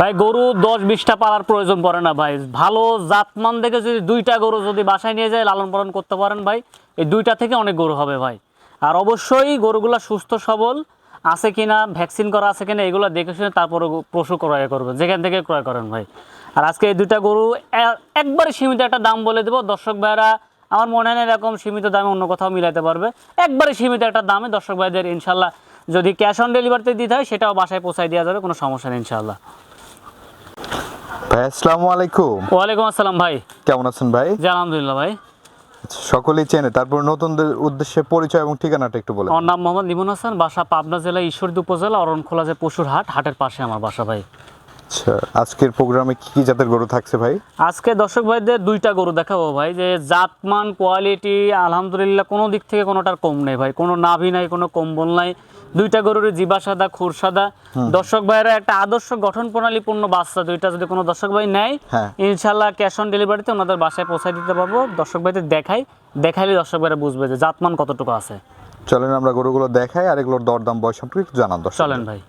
ভাই, গরু দশ বিশটা পালার প্রয়োজন পড়ে না ভাই। ভালো জাতমান দেখে যদি দুইটা গরু যদি বাসায় নিয়ে যায়, লালন পালন করতে পারেন ভাই। এই দুইটা থেকে অনেক গরু হবে ভাই। আর অবশ্যই গরুগুলা সুস্থ, সবল আছে কিনা, ভ্যাকসিন করা আছে কিনা, এগুলো দেখে শুনে তারপরে পশু ক্রয় করবেন যেখান থেকে ক্রয় করেন ভাই। আর আজকে এই দুইটা গরু একবারে সীমিত একটা দাম বলে দেবো। দর্শক ভাইরা আমার মনে হয় না এরকম সীমিত দামে অন্য কোথাও মিলাতে পারবে। একবারে সীমিত একটা দামে দর্শক ভাইদের ইনশাল্লাহ যদি ক্যাশ অন ডেলিভারিতে দিতে হয়, সেটাও বাসায় পৌঁছায় দেওয়া যাবে, কোনো সমস্যা নেই ইনশাল্লাহ। ভাই আসসালামু আলাইকুম। ওয়ালাইকুম আসসালাম ভাই। কেমন আছেন ভাই? জি আলহামদুলিল্লাহ ভাই। আচ্ছা, সকলেই চেনে। তারপর নতুনদের উদ্দেশ্যে পরিচয় এবং ঠিকানাটা একটু বলেন। আমার নাম মোহাম্মদ লিমন হাসান বাসা পাবনা জেলা ঈশ্বরদী উপজেলা অরণখোলা যে পশুর হাট হাটের পাশে আমার বাসা ভাই। আচ্ছা আজকের প্রোগ্রামে কি কি জাতের গরু থাকছে ভাই? আজকে দর্শক ভাইদের দুইটা গরু দেখাবো ভাই যে জাতমান কোয়ালিটি আলহামদুলিল্লাহ কোনো দিক থেকে কোনোটার কম নেই ভাই কোনো নাভি নাই কোনো কম্বল নাই দুইটা গরুর জিবা সাদা খুর সাদা। দর্শক ভাইরা একটা আদর্শ গঠন প্রণালী পূর্ণ বাচ্চা দুইটা যদি কোনো দর্শক ভাই নেয়। ইনশাল্লাহ ক্যাশ অন ডেলিভারিতে ওনাদের বাসায় পৌঁছায় দিতে পারব। দর্শক ভাইদের দেখাই দেখাইলে দর্শক ভাইরা বুঝবে যে জাতমান কতটুকু আছে। চলেন আমরা গরুগুলো দেখাই আর এগুলোর দরদাম বয়স সম্পর্কে একটু জানান দর্শক চলেন ভাই।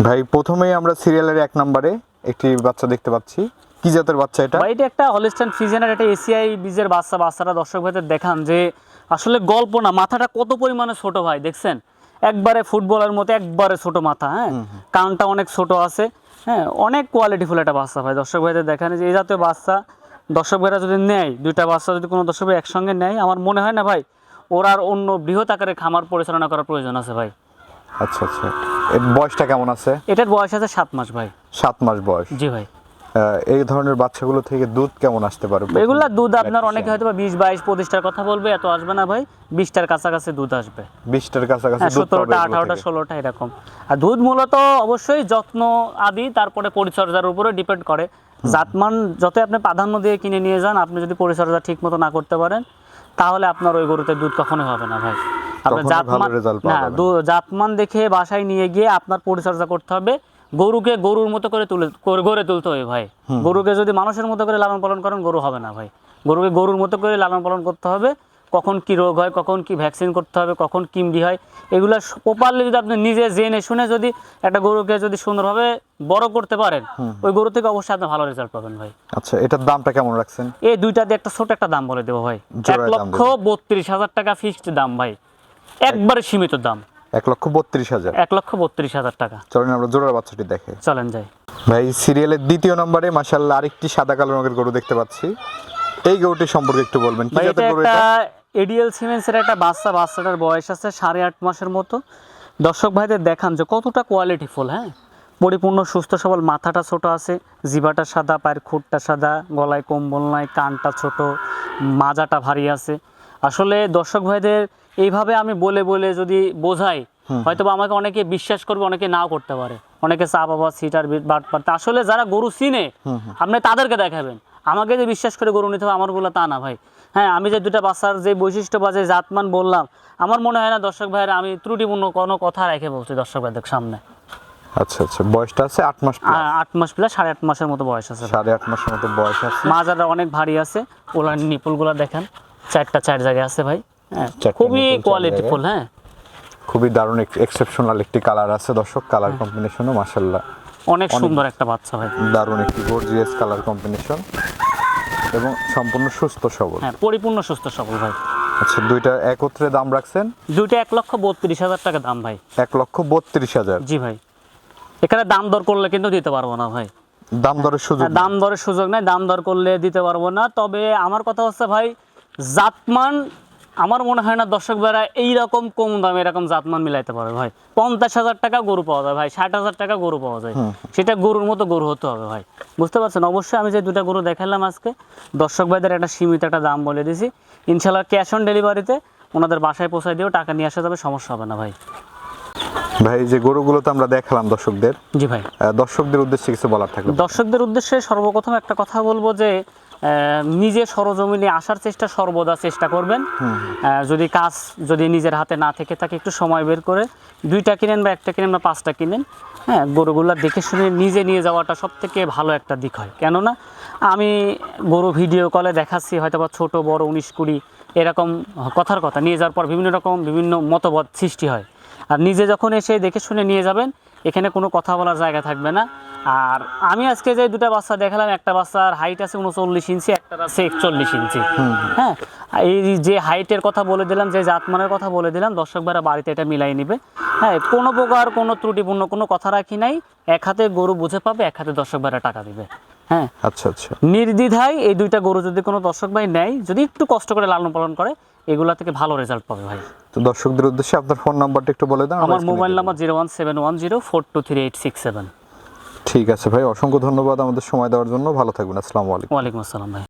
ভাই প্রথমেই আমরা সিরিয়ালের এক নম্বরে একটি বাচ্চা দেখতে পাচ্ছি। কি জাতের বাচ্চা এটা? ভাই এটা একটা হলিস্টান ফিজেনের একটা এসিআই বীজের বাচ্চা বাচ্চারা দর্শক ভাইদের দেখান যে আসলে গল্প না মাথাটা কত পরিমাণে ছোট ভাই দেখছেন? একবারে ফুটবলের মতো একবারে ছোট মাথা হ্যাঁ? কানটা অনেক ছোট আছে হ্যাঁ? অনেক কোয়ালিটিফুল একটা বাচ্চা ভাই দর্শক ভাইদের দেখান যে এই জাতীয় বাচ্চা দর্শক ভাইরা যদি নেয় দুইটা বাচ্চা যদি কোনো দর্শক ভাই একসঙ্গে নেয় আমার মনে হয় না ভাই ওর আর অন্য বৃহৎ আকারে খামার পরিচালনা করার প্রয়োজন আছে ভাই। আচ্ছা আচ্ছা। এর বয়সটা কেমন আছে? এটার বয়স আছে সাত মাস ভাই। সাত মাস বয়স। জি ভাই। এই ধরনের বাচ্চাগুলো থেকে দুধ কেমন আসতে পারে? এগুলা দুধ আপনার অনেকে হয়তো বা বিশ বাইশ পঁচিশটার কথা বলবে এত আসবে না ভাই। বিশটার কাছাকাছি দুধ আসবে। বিশটার কাছাকাছি হ্যাঁ সতেরোটা আঠারোটা ষোলোটা এরকম। আর দুধ মূলত অবশ্যই যত্ন আদি তারপরে পরিচর্যার উপরে ডিপেন্ড করে। জাতমান যত আপনি প্রাধান্য দিয়ে কিনে নিয়ে যান আপনি যদি পরিচর্যা ঠিক মতো না করতে পারেন তাহলে আপনার ওই গরুতে দুধ কখনোই হবে না ভাই। জাতমান দেখে বাসায় নিয়ে গিয়ে আপনার পরিচর্যা করতে হবে। গরুকে গরুর মতো করে তুলে গড়ে তুলতে হবে ভাই। গরুকে যদি মানুষের মতো করে লালন পালন করেন গরু হবে না ভাই। গরুকে গরুর মতো করে লালন পালন করতে হবে। কখন কি রোগ হয় কখন কি ভ্যাকসিন করতে হবে কখন কিমডি হয় এগুলো প্রপারলি যদি আপনি নিজে জেনে শুনে যদি একটা গরুকে যদি সুন্দরভাবে বড় করতে পারেন ওই গরু থেকে অবশ্যই আপনি ভালো রেজাল্ট পাবেন ভাই। আচ্ছা এটার দামটা কেমন রাখছেন? এই দুইটা দিয়ে একটা ছোট একটা দাম বলে দেবো ভাই। এক লক্ষ বত্রিশ হাজার টাকা ফিক্সড দাম ভাই। একবারে সীমিত দাম। এক লক্ষ বত্রিশ হাজার। এক লক্ষ বত্রিশ হাজার টাকা। চলেন আমরা জোড়ার বাচ্চাটি দেখে। চলেন যাই। ভাই সিরিয়ালের দ্বিতীয় নম্বরে মাসাল্লাহ আরেকটি সাদা কালো রঙের গরু দেখতে পাচ্ছি। এই গরুটি সম্পর্কে একটু বলবেন কি জাতের গরু এটা? এডিএল সিমেন্সের একটা বাচ্চা বাচ্চাটার বয়স আছে সাড়ে আট মাসের মতো। দর্শক ভাইদের দেখান যে কতটা কোয়ালিটি ফুল হ্যাঁ? পরিপূর্ণ সুস্থ সবল মাথাটা ছোট আছে জিবাটা সাদা পায়ের খুঁটটা সাদা গলায় কম্বল নাই কানটা ছোট মাজাটা ভারী আছে। আসলে দর্শক ভাইদের এইভাবে আমি বলে বলে যদি বোঝাই হয়তো আমাকে অনেকে বিশ্বাস করবে অনেকে নাও করতে পারে। অনেকে চা বাবা সিটার বাট পারতে আসলে যারা গরু চিনে আপনি তাদেরকে দেখাবেন। আমাকে যে বিশ্বাস করে গরু নিতে হবে আমার বলে তা না ভাই। হ্যাঁ আমি যে দুটা বাচ্চার যে বৈশিষ্ট্য বা যে জাতমান বললাম আমার মনে হয় না দর্শক ভাইয়েরা আমি ত্রুটিপূর্ণ কোনো কথা রেখে বলছি দর্শক ভাইদের সামনে। আচ্ছা আচ্ছা। বয়সটা আছে আট মাস আট মাস প্লাস সাড়ে আট মাসের মতো বয়স আছে সাড়ে আট মাসের মতো বয়স আছে। মাজাটা অনেক ভারী আছে। ওলার নিপুলগুলো দেখেন। চারটা চার জায়গায় আছে ভাই। হ্যাঁ খুবই চার কোয়ালিটিফুল হ্যাঁ। খুবই দারুণ এক্সেপশনাল একটি কালার আছে দর্শক কালার কম্বিনেশনও মাসাল্লাহ অনেক সুন্দর একটা বাচ্চা ভাই। দারুণ একটি গর্জিয়াস কালার কম্বিনেশন এবং সম্পূর্ণ সুস্থ সবল। হ্যাঁ পরিপূর্ণ সুস্থ সবল ভাই। আচ্ছা দুইটা একত্রে দাম রাখছেন? দুইটা এক লক্ষ বত্রিশ হাজার টাকা দাম ভাই। এক লক্ষ বত্রিশ হাজার। জি ভাই। এখানে দাম দর করলে কিন্তু দিতে পারব না ভাই। দাম দরের সুযোগ হ্যাঁ, দাম দরের সুযোগ নাই দাম দর করলে দিতে পারব না। তবে আমার কথা হচ্ছে ভাই জাতমান আমার মনে হয় না দর্শক ভাইরা এইরকম কম দামে এরকম জাতমান মিলাইতে পারবে ভাই। পঞ্চাশ হাজার টাকা গরু পাওয়া যায় ভাই ষাট হাজার টাকা গরু পাওয়া যায়। সেটা গরুর মতো গরু হতে হবে ভাই। বুঝতে পারছেন? অবশ্যই আমি যে দুটা গরু দেখালাম আজকে দর্শক ভাইদের একটা সীমিত একটা দাম বলে দিছি। ইনশাল্লাহ ক্যাশ অন ডেলিভারিতে ওনাদের বাসায় পৌঁছায় দিয়েও টাকা নিয়ে আসা যাবে সমস্যা হবে না ভাই। ভাই যে গরুগুলো তো আমরা দেখালাম দর্শকদের। জি ভাই। দর্শকদের উদ্দেশ্যে কিছু বলার থাকল। দর্শকদের উদ্দেশ্যে সর্বপ্রথম একটা কথা বলব যে নিজে সরজমিনে আসার চেষ্টা সর্বদা চেষ্টা করবেন। যদি কাজ যদি নিজের হাতে না থেকে থাকে একটু সময় বের করে দুইটা কিনেন বা একটা কিনেন বা পাঁচটা কিনেন হ্যাঁ গরুগুলা দেখে শুনে নিজে নিয়ে যাওয়াটা সব থেকে ভালো একটা দিক হয়। কেননা আমি গরু ভিডিও কলে দেখাচ্ছি হয়তো বা ছোটো বড় উনিশ কুড়ি এরকম কথার কথা। নিয়ে যাওয়ার পর বিভিন্ন রকম বিভিন্ন মতবাদ সৃষ্টি হয়। আর নিজে যখন এসে দেখে শুনে নিয়ে যাবেন এখানে কোনো কথা বলার জায়গা থাকবে না। আর আমি আজকে যে দুটা বাচ্চা দেখালাম একটা বাচ্চার হাইট আছে উনচল্লিশ ইঞ্চি একটা আছে একচল্লিশ ইঞ্চি। হ্যাঁ এই যে হাইটের কথা বলে দিলাম যে জাতমানের কথা বলে দিলাম দর্শক ভাইরা বাড়িতে এটা মিলাই নিবে। হ্যাঁ কোনো প্রকার কোনো ত্রুটিপূর্ণ কোনো কথা রাখি নাই। এক হাতে গরু বুঝে পাবে এক হাতে দর্শক ভাইরা টাকা দিবে। হ্যাঁ। আচ্ছা আচ্ছা। নির্দ্বিধায় এই দুইটা গরু যদি কোনো দর্শক ভাই নেয় যদি একটু কষ্ট করে লালন পালন করে এগুলা থেকে ভালো রেজাল্ট পাবে ভাই। তো দর্শকদের উদ্দেশ্যে আপনার ফোন নাম্বারটা একটু বলে দেন আমার mobile number zero one seven one zero four two three eight six seven. ঠিক আছে ভাই অসংখ্য ধন্যবাদ আমাদের সময় দেওয়ার জন্য ভালো থাকবেন আসসালামু আলাইকুম। ওয়ালাইকুম আসসালাম ভাই।